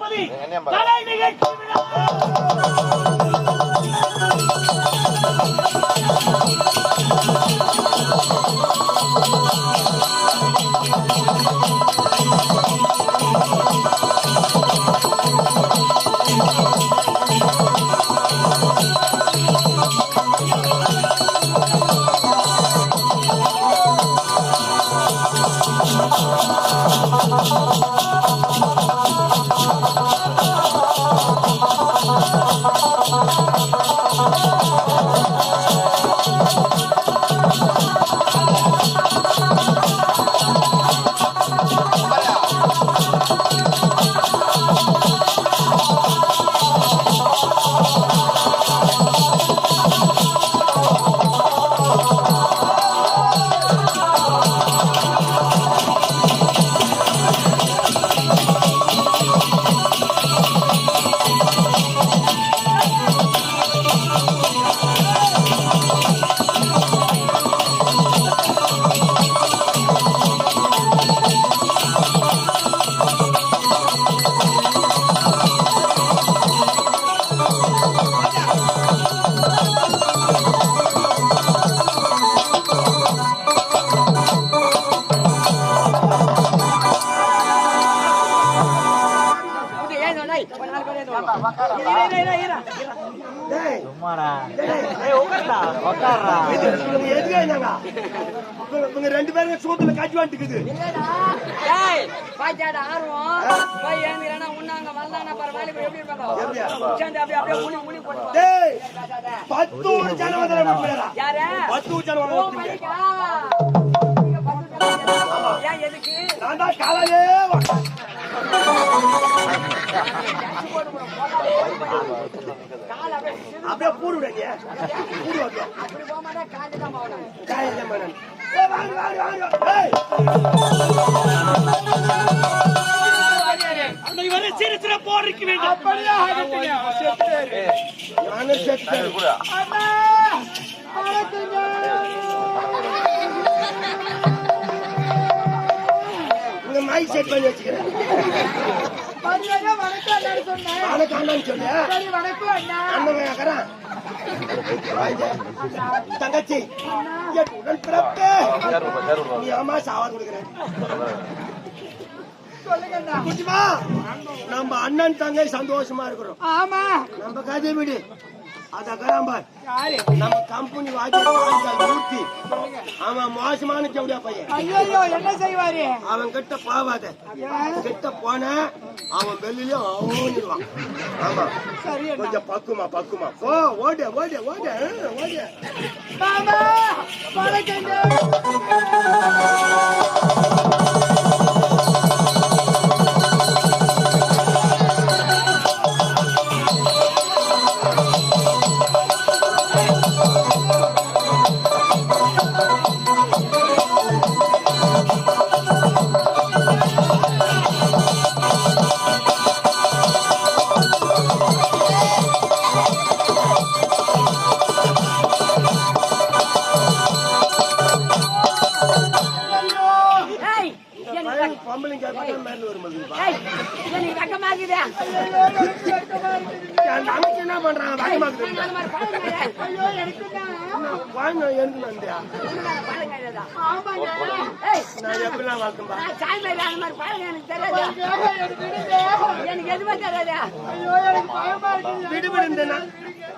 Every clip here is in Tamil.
பாரு. கலை நிகழ்ச்சி இவங்க ரெண்டு பேரும் சூத்துல காட்சி வந்துக்குது பத்து யாரு? பத்து எதுக்கு? நான் தான் காலையிலே வா- கால் அப்படியே பூடு விடுங்க பூடு வந்து அப்படி போக மாட்டா, தான் போகணும். காலையிலே வாங்க வாங்க வாங்க நானே மைக் செட் பண்ணி வச்சுக்கிறேன். தங்கச்சி உடன் பிறப்பே அம்மா சாவாது கொடுக்குறேன். நம்ம அண்ணன் தங்கை சந்தோஷமா இருக்கிறோம். ஆமா. நம்ம கதை விடு. அத கராம்பார் யாரு? நம்ம கம்பெனி வாஜி ஊத்தி அவன் மோசமான ஜவுடியா பையன். ஐயோ என்ன செய்வாரு? அவன் கிட்ட போவாத. கிட்ட போன அவன் வெளியிலயும் ஓடிடுவான் ஆமா. கொஞ்சம் பக்குமா பக்குமா. ஓ ஓடு ஓடு ஓடு ஓடு. Thank you. வெக்கமா இருக்குதே. நமக்கு என்ன பழகுனேன். வாங்க எனக்கு நான் எப்படிலாம் எதுவுமே தெரியாது.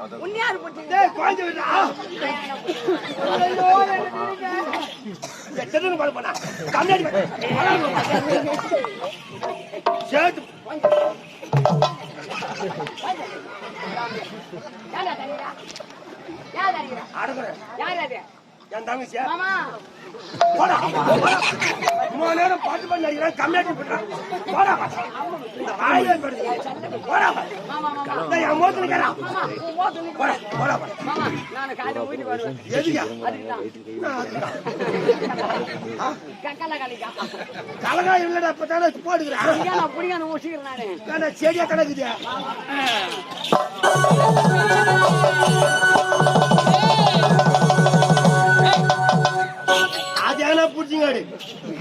உன்னையாரு சேர்த்து தரீரா? யார் அது? என் தங்கச்சியா? போடா. போடா நேரம் பாட்டு பண்ணி அடிக்கிறான் கம்மியாட்டி பண்றான் போடா இந்த போடா என் போடா போடா எதுக்கா கலகா இல்லடா போடுகிறேன் செடியா கிடக்குது? தானா புடிச்சிங்காடு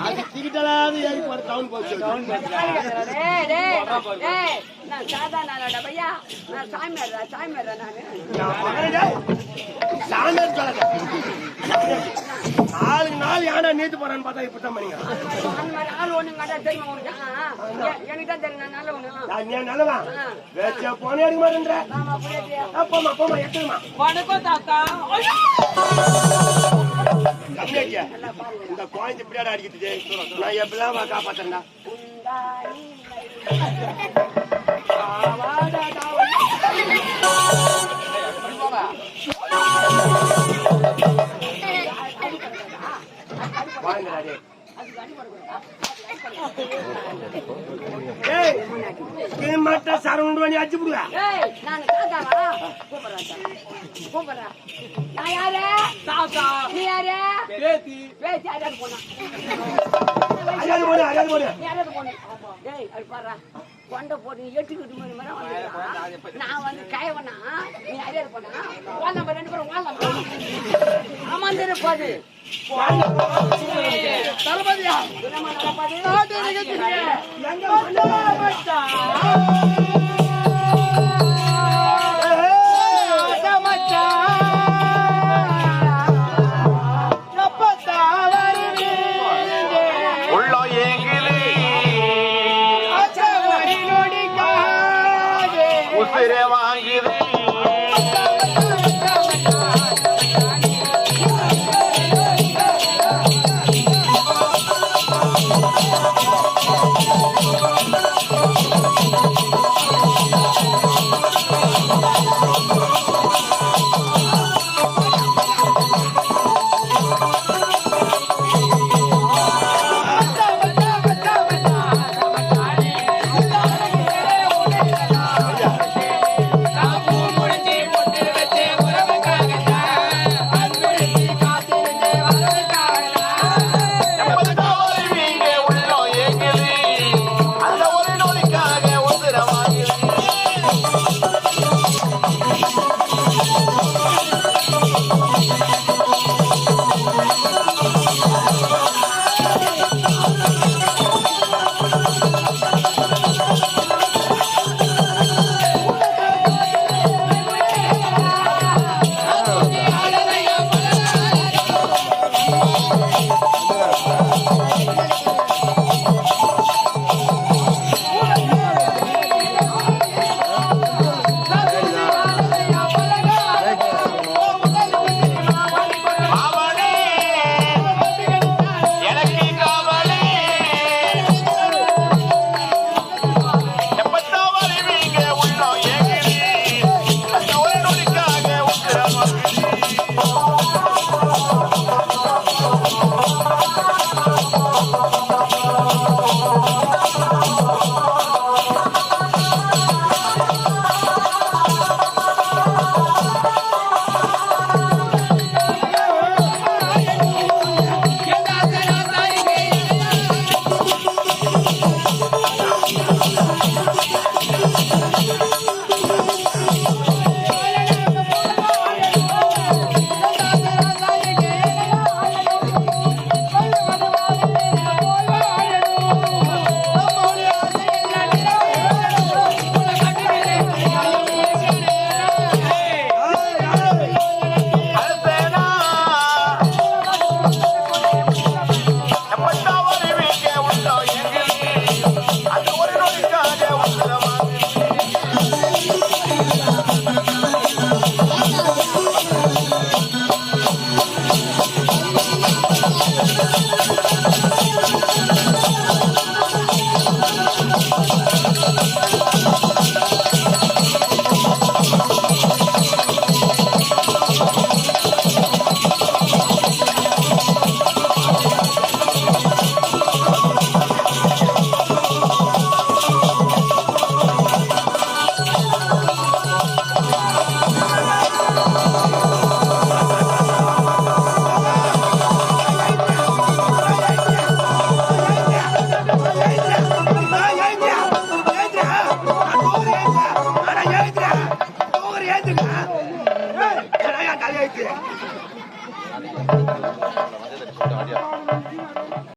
அது டிக்கெட்டாவது ஏறி போற டவுன் போச்சு டேய், டேய், டேய், நான் சாதாரண ஆளாடா பையா. நான் சாமியார்டா, சாமியார்டா நானு. சாமியார் சொல்லாத நாலு நாள் யானை நேத்து போறான்னு பார்த்தா இப்பதான் பண்ணீங்க அந்த மாதிரி ஆள் தெரியுமா உனக்கு? ஆ. எ- எனக்கு தான் தெரியும், நான் நல்லவனு. நீ நல்லவா வேச்ச போனே எடுக்க மாட்டேன்ற. போமா போமா எட்டுமா வணக்கம் தாத்தா ஐயோ! இந்த குழந்தை இப்படியாடா அடிக்கிட்டு நான் எப்படிலாம் வா வாங்கடா பண்ணி அடிச்சு விடுவா நான் தாத்தா. நீ யாரு? பேத்தி, போனா? போனா? ஏய், அது பாருடா. கொண்டை போட்டு எட்டுக்கிட்டு மணி நேரம் வந்துடுறான். நான் வந்து கயவனா நீ யாரையாவது போனா? வாழ நம்ம ரெண்டு பேரும் வாழலாம் அமர்ந்திருப்பது தளபதியா? உசிரை